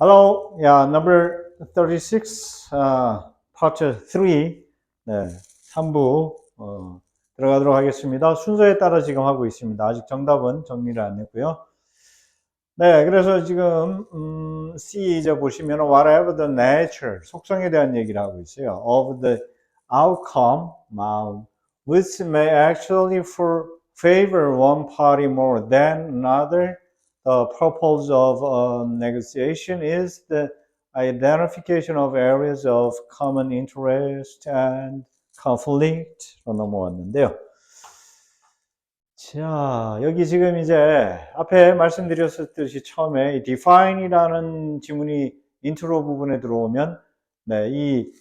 Hello, yeah, number 36, uh, part 3, 네, 3부, 어, 들어가도록 하겠습니다. 순서에 따라 지금 하고 있습니다. 아직 정답은 정리를 안 했고요. 네, 그래서 지금, 음, C 이제 보시면, whatever the nature, 속성에 대한 얘기를 하고 있어요. of the outcome, um, which may actually for favor one party more than another, the purpose of a negotiation is the identification of areas of common interest and conflict로 넘어왔는데요. 자, 여기 지금 이제 앞에 말씀드렸듯이 처음에 이 define이라는 지문이 인트로 부분에 들어오면 네, 이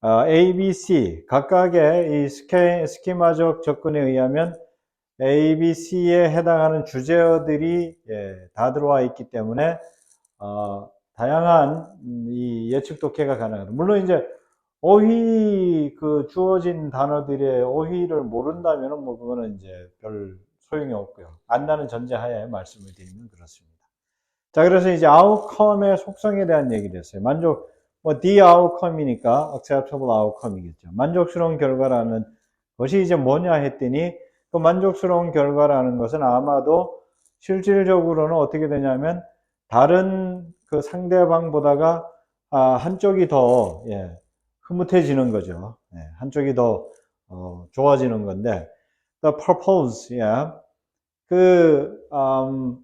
어, A, B, C 각각의 이 스케, 스키마적 접근에 의하면 A, B, C에 해당하는 주제어들이 예, 다 들어와 있기 때문에 어, 다양한 음, 이 예측 독해가 가능합니다. 물론 이제 어휘 그 주어진 단어들의 어휘를 모른다면은 뭐 그거는 이제 별 소용이 없고요. 안다는 전제하에 말씀을 드리면 그렇습니다. 자, 그래서 이제 outcome의 속성에 대한 얘기를 했어요. 만족, 뭐, the outcome이니까 acceptable outcome이겠죠. 만족스러운 결과라는 것이 이제 뭐냐 했더니 그 만족스러운 결과라는 것은 아마도 실질적으로는 어떻게 되냐면 다른 그 상대방보다가 아, 한쪽이 더 예, 흐뭇해지는 거죠. 예, 한쪽이 더 어, 좋아지는 건데 the purpose, yeah. 그 um,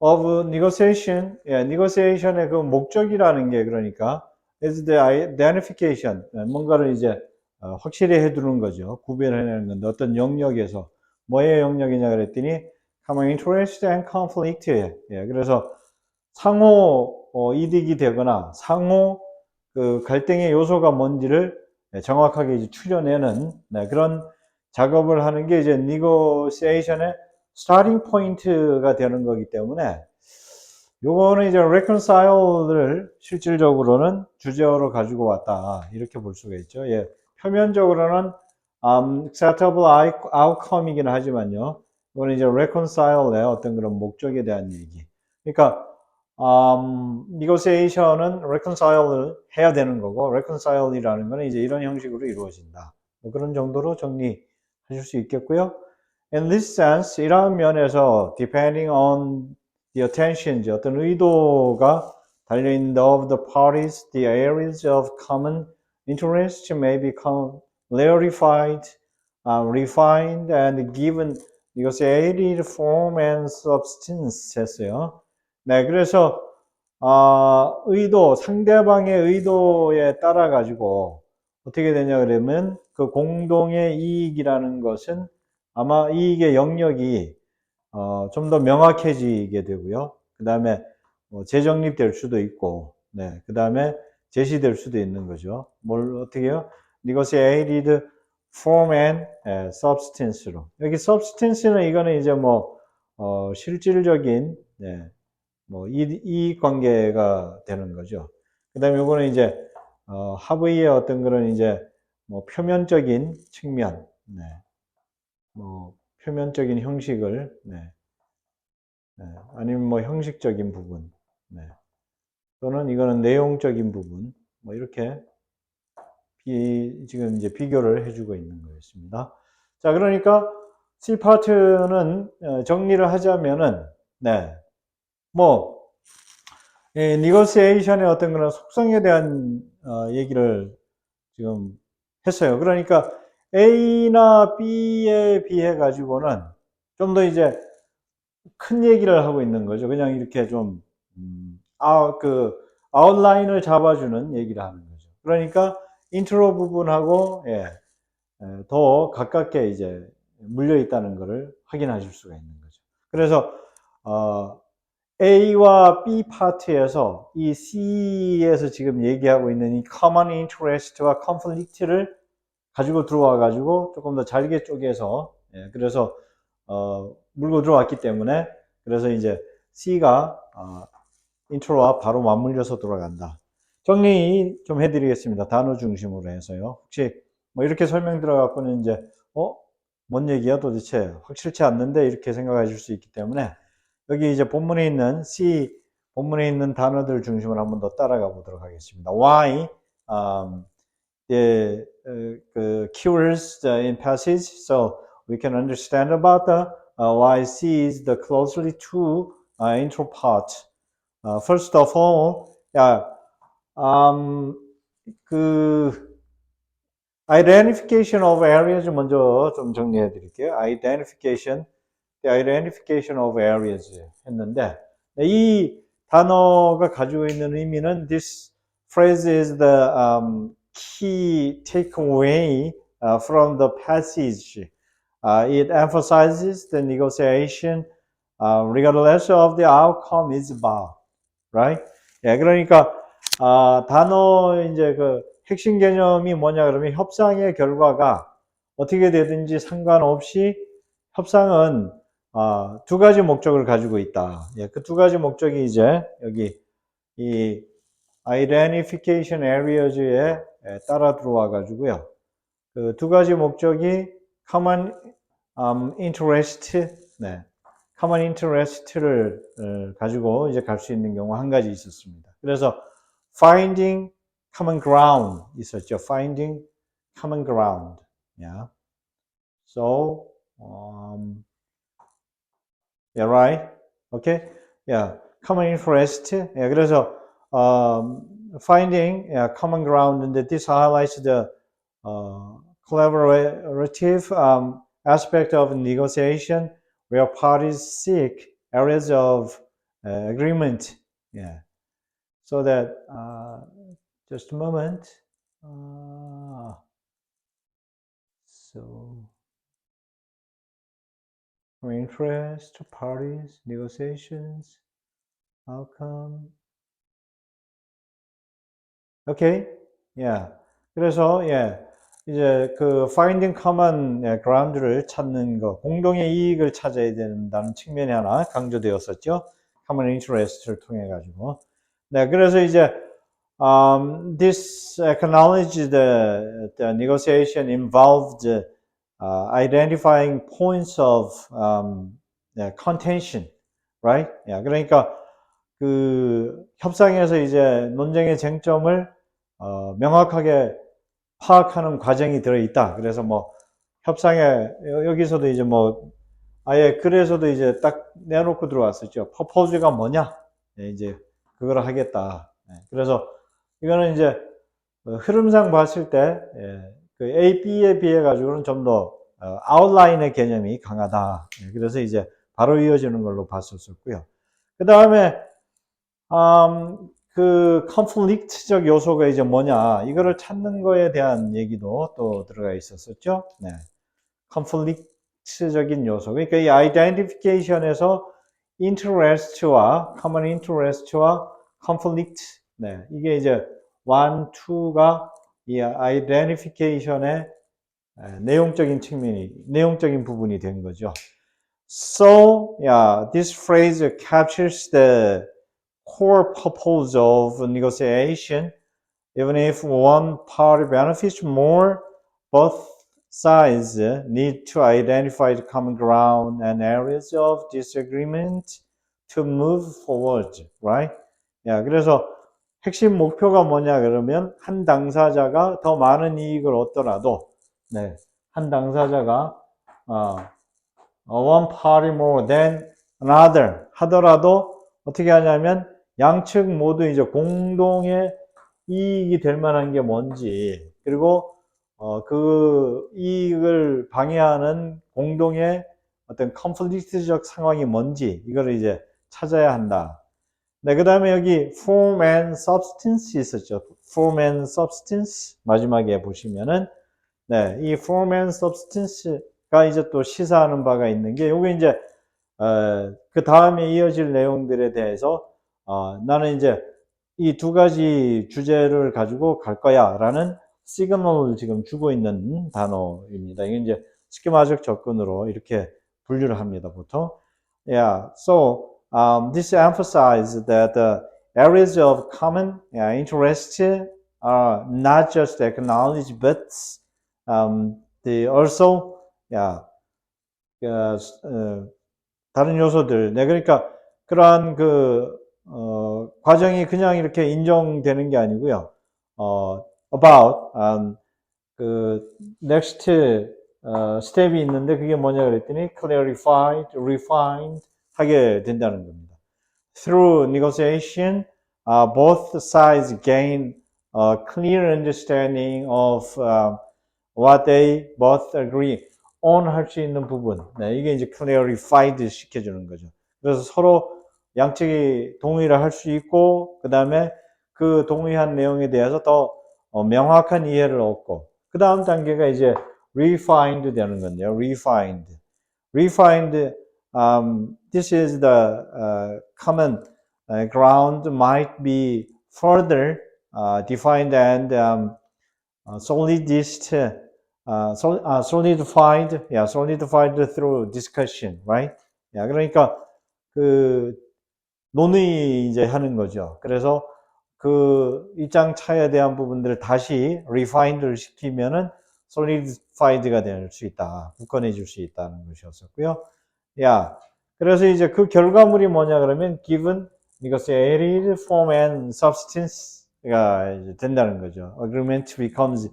of negotiation, yeah, negotiation의 그 목적이라는 게 그러니까 is the identification, 예, 뭔가를 이제 어, 확실히 해두는 거죠. 구별해내는 건데 어떤 영역에서 뭐의 영역이냐 그랬더니 common interest and conflict. 예, 그래서 상호 어, 이득이 되거나 상호 그 갈등의 요소가 뭔지를 예, 정확하게 추려내는 네, 그런 작업을 하는 게 이제 negotiation의 starting point가 되는 거기 때문에 요거는 이제 reconcile를 실질적으로는 주제어로 가지고 왔다 이렇게 볼 수가 있죠. 예, 표면적으로는 um, acceptable outcome이긴 하지만요. 이거는 이제 reconcile의 어떤 그런 목적에 대한 얘기. 그러니까 um, negotiation은 reconcile를 해야 되는 거고 reconcile이라는 거는 이제 이런 형식으로 이루어진다. 뭐 그런 정도로 정리하실 수 있겠고요. In this sense, 이러한 면에서 depending on the attention, 어떤 의도가 달려있는 of the parties, the areas of common interest may become clarified, uh, refined, and given negotiated form and substance 했어요. 네, 그래서 어, 의도, 상대방의 의도에 따라 가지고 어떻게 되냐 그러면 그 공동의 이익이라는 것은 아마 이익의 영역이 어, 좀 더 명확해지게 되고요. 그 다음에 뭐 재정립될 수도 있고, 네, 그 다음에 제시될 수도 있는 거죠. 뭘 어떻게 해요? Negotiated form and 예, substance로. 여기 substance는 이거는 이제 뭐 어, 실질적인 네, 뭐 이, 이 관계가 되는 거죠. 그 다음에 이거는 이제 어, 하부의 어떤 그런 이제 뭐 표면적인 측면, 네. 뭐 표면적인 형식을, 네. 네. 아니면 뭐 형식적인 부분, 네. 또는 이거는 내용적인 부분, 뭐 이렇게 비, 지금 이제 비교를 해주고 있는 거였습니다. 자, 그러니까 C 파트는 어, 정리를 하자면은, 네. 뭐, 예, 니고시에이션의 어떤 그런 속성에 대한 어, 얘기를 지금 했어요. 그러니까 A나 B에 비해 가지고는 좀 더 이제 큰 얘기를 하고 있는 거죠. 그냥 이렇게 좀, 음, 아, 그, 아웃라인을 잡아주는 얘기를 하는 거죠. 그러니까 인트로 부분하고, 예, 예, 더 가깝게 이제 물려 있다는 것을 확인하실 수가 있는 거죠. 그래서, 어, A와 B 파트에서 이 C에서 지금 얘기하고 있는 이 common interest와 conflict를 가지고 들어와 가지고 조금 더 잘게 쪼개서 예, 그래서 어, 물고 들어왔기 때문에 그래서 이제 C가 어, 인트로와 바로 맞물려서 돌아간다. 정리 좀 해드리겠습니다. 단어 중심으로 해서요. 혹시 뭐 이렇게 설명 들어갔고는 이제 어? 뭔 얘기야 도대체 확실치 않는데 이렇게 생각하실 수 있기 때문에 여기 이제 본문에 있는 C 본문에 있는 단어들 중심으로 한번 더 따라가 보도록 하겠습니다. Why um, the uh, uh, in passage so we can understand about the uh, why C is the closely to uh, intro part. Uh, first of all, yeah, um, 그 identification of areas 먼저 좀 정리해 드릴게요. identification, the identification of areas 했는데 이 단어가 가지고 있는 의미는 this phrase is the um, key takeaway uh, from the passage. Uh, it emphasizes the negotiation uh, regardless of the outcome is about, right? 예, 그러니까 아, 단어 이제 그 핵심 개념이 뭐냐 그러면 협상의 결과가 어떻게 되든지 상관없이 협상은 아, 두 가지 목적을 가지고 있다. 예, 그 두 가지 목적이 이제 여기 이 identification areas에 예, 따라 들어와 가지고요. 그 두 가지 목적이 common um, interest, 네, common interest를 어, 가지고 이제 갈 수 있는 경우 한 가지 있었습니다. 그래서 finding common ground 있었죠. finding common ground. Yeah. So, um, yeah, right. Okay. Yeah. common interest. Yeah. 그래서 um, finding yeah, common ground. And this highlights the uh, collaborative um, aspect of negotiation where parties seek areas of uh, agreement. Yeah. So that, uh, just a moment. Uh, so, for interest, parties, negotiations, outcome. Okay, yeah. 그래서, 예, 이제 그 finding common 예, ground를 찾는 거, 공동의 이익을 찾아야 된다는 측면이 하나 강조되었었죠. common interest를 통해 가지고. 네, 그래서 이제 um, this acknowledged the, the negotiation involved uh, identifying points of um, contention, right? Yeah, 그러니까 그 협상에서 이제 논쟁의 쟁점을 어, 명확하게 파악하는 과정이 들어 있다. 그래서 뭐 협상에 여- 여기서도 이제 뭐 아예 글에서도 이제 딱 내놓고 들어왔었죠. 퍼포즈가 뭐냐? 예, 이제 그걸 하겠다. 예, 그래서 이거는 이제 어, 흐름상 봤을 때 예, 그 A, B에 비해 가지고는 좀 더 아웃라인의 개념이 강하다. 예, 그래서 이제 바로 이어지는 걸로 봤었었고요. 그 다음에 음, 그 컨플릭트적 요소가 이제 뭐냐 이거를 찾는 거에 대한 얘기도 또 들어가 있었었죠. 네. 컨플릭트적인 요소. 그러니까 이 아이덴티피케이션에서 interest와 common interest와 conflict. 네. 이게 이제 one, two가 이 identification의 에, 내용적인 측면이 내용적인 부분이 된 거죠. So, yeah, this phrase captures the core purpose of negotiation. Even if one party benefits more, both sides need to identify the common ground and areas of disagreement to move forward, right? 야, 그래서 핵심 목표가 뭐냐 그러면 한 당사자가 더 많은 이익을 얻더라도 네, 한 당사자가 어, one party more than another 하더라도 어떻게 하냐면 양측 모두 이제 공동의 이익이 될 만한 게 뭔지 그리고 어, 그 이익을 방해하는 공동의 어떤 컨플릭트적 상황이 뭔지 이거를 이제 찾아야 한다. 네, 그 다음에 여기 form and substance 있었죠. form and substance 마지막에 보시면은 네, 이 form and substance가 이제 또 시사하는 바가 있는 게 요게 이제 어, 그 다음에 이어질 내용들에 대해서 어, 나는 이제 이 두 가지 주제를 가지고 갈 거야 라는 시그널을 지금 주고 있는 단어입니다. 이게 이제 스키마적 접근으로 이렇게 분류를 합니다, 보통. Yeah, so um, this emphasizes that the areas of common interest are not just acknowledged, but um, they also, yeah, 그, 어, 다른 요소들. 네, 그러니까 그러한 그 어, 과정이 그냥 이렇게 인정되는 게 아니고요. 어, about um, 그 next 어, 스텝이 있는데 그게 뭐냐 그랬더니 clarified, refined 하게 된다는 겁니다. Through negotiation, uh, both sides gain a clear understanding of uh, what they both agree on 할 수 있는 부분. 네, 이게 이제 clarified 시켜주는 거죠. 그래서 서로 양측이 동의를 할 수 있고, 그 다음에 그 동의한 내용에 대해서 더 어, 명확한 이해를 얻고, 그 다음 단계가 이제 refined 되는 건데요. refined. refined, um, this is the uh, common uh, ground might be further uh, defined and um, uh, solidist, uh, sol, uh, solidified, yeah, solidified through discussion, right? yeah, 그러니까 그 논의 이제 하는 거죠. 그래서 그 입장 차에 대한 부분들을 다시 refined를 시키면은 solidified가 될 수 있다. 굳건해질 수 있다는 것이었었고요. 야, 그래서 이제 그 결과물이 뭐냐 그러면 given negotiated form and substance가 된다는 거죠. Agreement becomes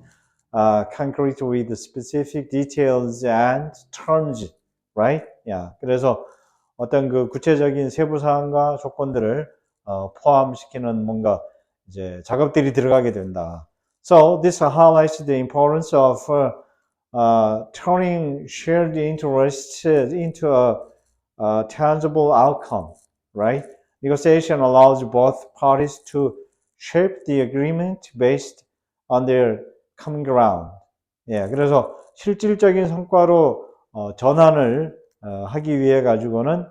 uh, concrete with specific details and terms, right? 야, 그래서 어떤 그 구체적인 세부 사항과 조건들을 어, 포함시키는 뭔가 이제 작업들이 들어가게 된다. So this highlights the importance of uh, uh, turning shared interests into a, a tangible outcome, right? Negotiation allows both parties to shape the agreement based on their common ground. 예, 그래서 실질적인 성과로 어, 전환을 어, 하기 위해 가지고는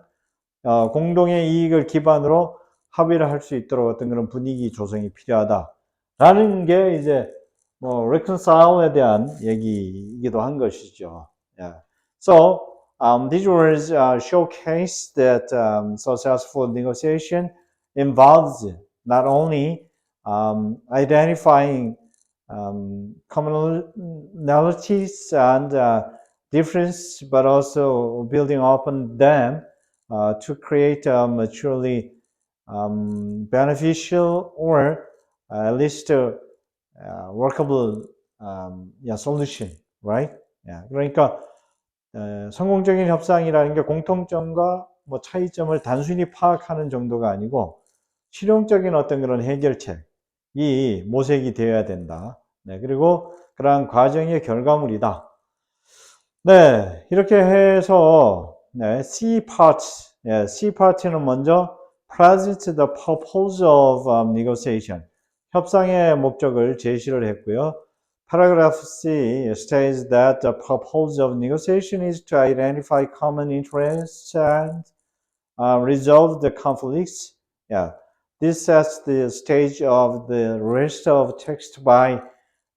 어, 공동의 이익을 기반으로 합의를 할 수 있도록 어떤 그런 분위기 조성이 필요하다라는 게 이제 뭐 reconcile에 대한 얘기이기도 한 것이죠. Yeah. So um, these words uh, showcase that um, successful negotiation involves not only um, identifying um, commonalities and uh, difference, but also building upon them uh, to create a mutually um, beneficial or at least a uh, workable um, yeah, solution, right? Yeah, 그러니까 에, 성공적인 협상이라는 게 공통점과 뭐 차이점을 단순히 파악하는 정도가 아니고 실용적인 어떤 그런 해결책이 모색이 되어야 된다. 네, 그리고 그러한 과정의 결과물이다. 네, 이렇게 해서 네, C part, 예, C part는 먼저 present the purpose of um, negotiation. 협상의 목적을 제시를 했고요. Paragraph C states that the purpose of negotiation is to identify common interests and uh, resolve the conflicts. Yeah, this sets the stage of the rest of text by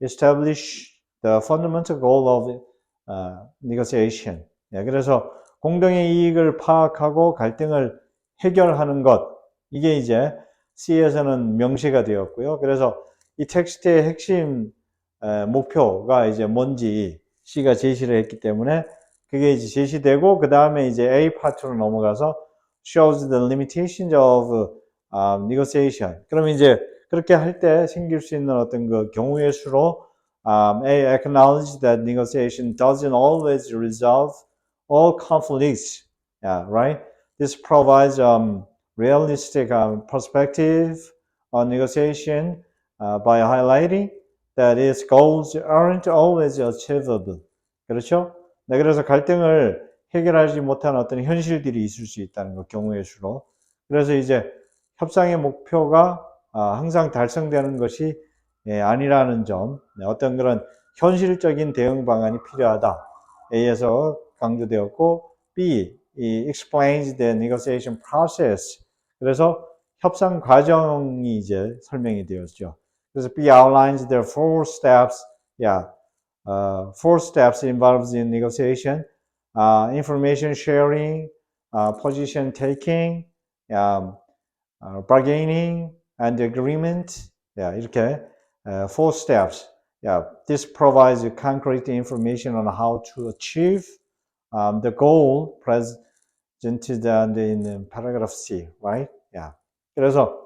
establish the fundamental goal of uh, negotiation. 예, 그래서 공동의 이익을 파악하고 갈등을 해결하는 것 이게 이제 C에서는 명시가 되었고요. 그래서 이 텍스트의 핵심 목표가 이제 뭔지 C가 제시를 했기 때문에 그게 이제 제시되고 그 다음에 이제 A 파트로 넘어가서 shows the limitations of um, negotiation. 그럼 이제 그렇게 할 때 생길 수 있는 어떤 그 경우의 수로 um, A acknowledge that negotiation doesn't always resolve all conflicts. Yeah, right? This provides um, realistic um, perspective on negotiation uh, by highlighting that its goals aren't always achievable. 그렇죠? 네, 그래서 갈등을 해결하지 못한 어떤 현실들이 있을 수 있다는 것, 경우의 수로. 그래서 이제 협상의 목표가 아, 항상 달성되는 것이 예, 아니라는 점, 네, 어떤 그런 현실적인 대응 방안이 필요하다. A에서 강조되었고, B, explains the negotiation process 그래서 협상 과정이 이제 설명이 되었죠. 그래서 B outlines the four steps. Yeah, uh, four steps involved in negotiation: uh, information sharing, uh, position taking, um, uh, bargaining, and agreement. Yeah, 이렇게 uh, four steps. Yeah, this provides concrete information on how to achieve um, the goal presented in paragraph C, right? Yeah. 그래서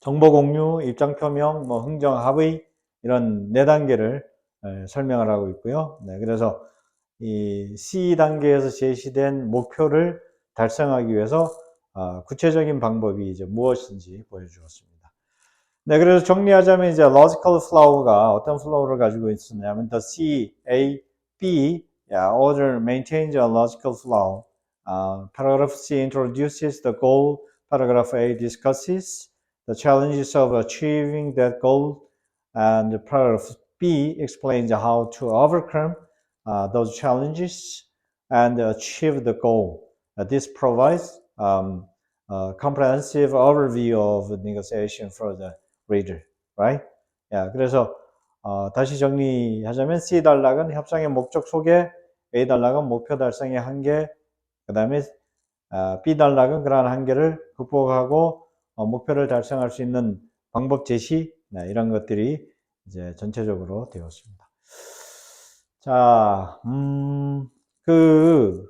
정보 공유, 입장 표명, 뭐 흥정 합의 이런 네 단계를 에, 설명을 하고 있고요. 네, 그래서 이 C 단계에서 제시된 목표를 달성하기 위해서 아, 구체적인 방법이 이제 무엇인지 보여주었습니다. 네, 그래서 정리하자면 이제 logical flow가 어떤 flow를 가지고 있었냐면 the C, A, B, yeah, order maintains a logical flow. Uh, paragraph C introduces the goal. Paragraph A discusses the challenges of achieving that goal. And paragraph B explains how to overcome uh, those challenges and achieve the goal. Uh, this provides um, a comprehensive overview of negotiation for the reader, right? 야, 그래서 어, 다시 정리하자면 C 단락은 협상의 목적 소개, A 단락은 목표 달성의 한계, 그 다음에 어, B 단락은 그러한 한계를 극복하고 어, 목표를 달성할 수 있는 방법 제시 네, 이런 것들이 이제 전체적으로 되었습니다. 자, 음, 그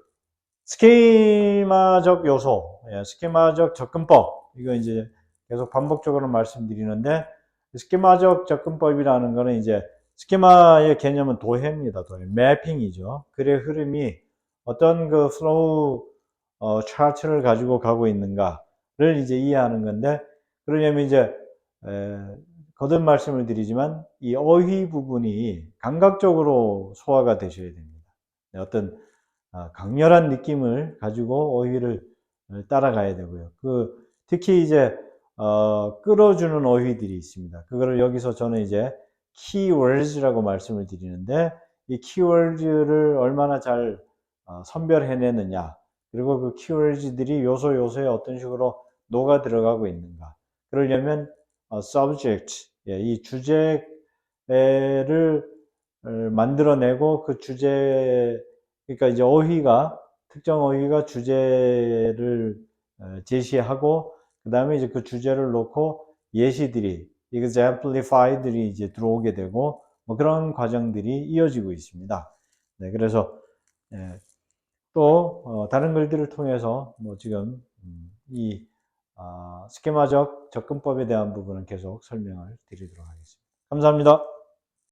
스키마적 요소, 예, 스키마적 접근법 이거 이제 계속 반복적으로 말씀드리는데 스키마적 접근법이라는 거는 이제 스키마의 개념은 도해입니다. 도해. 매핑이죠. 글의 흐름이 어떤 그 플로우 어, 차트를 가지고 가고 있는가를 이제 이해하는 건데 그러려면 이제 에, 거듭 말씀을 드리지만 이 어휘 부분이 감각적으로 소화가 되셔야 됩니다. 네, 어떤 아, 강렬한 느낌을 가지고 어휘를 따라가야 되고요. 그 특히 이제 어, 끌어주는 어휘들이 있습니다. 그거를 여기서 저는 이제 keywords라고 말씀을 드리는데 이 keywords를 얼마나 잘 어, 선별해내느냐 그리고 그 keywords들이 요소 요소에 어떤 식으로 녹아 들어가고 있는가. 그러려면 어, subject 예, 이 주제를 어, 만들어내고 그 주제 그러니까 이제 어휘가 특정 어휘가 주제를 어, 제시하고 그 다음에 이제 그 주제를 놓고 예시들이 exemplify들이 이제 들어오게 되고 뭐 그런 과정들이 이어지고 있습니다. 네, 그래서 예, 또 어, 다른 글들을 통해서 뭐 지금 음, 이 아, 스케마적 접근법에 대한 부분은 계속 설명을 드리도록 하겠습니다. 감사합니다.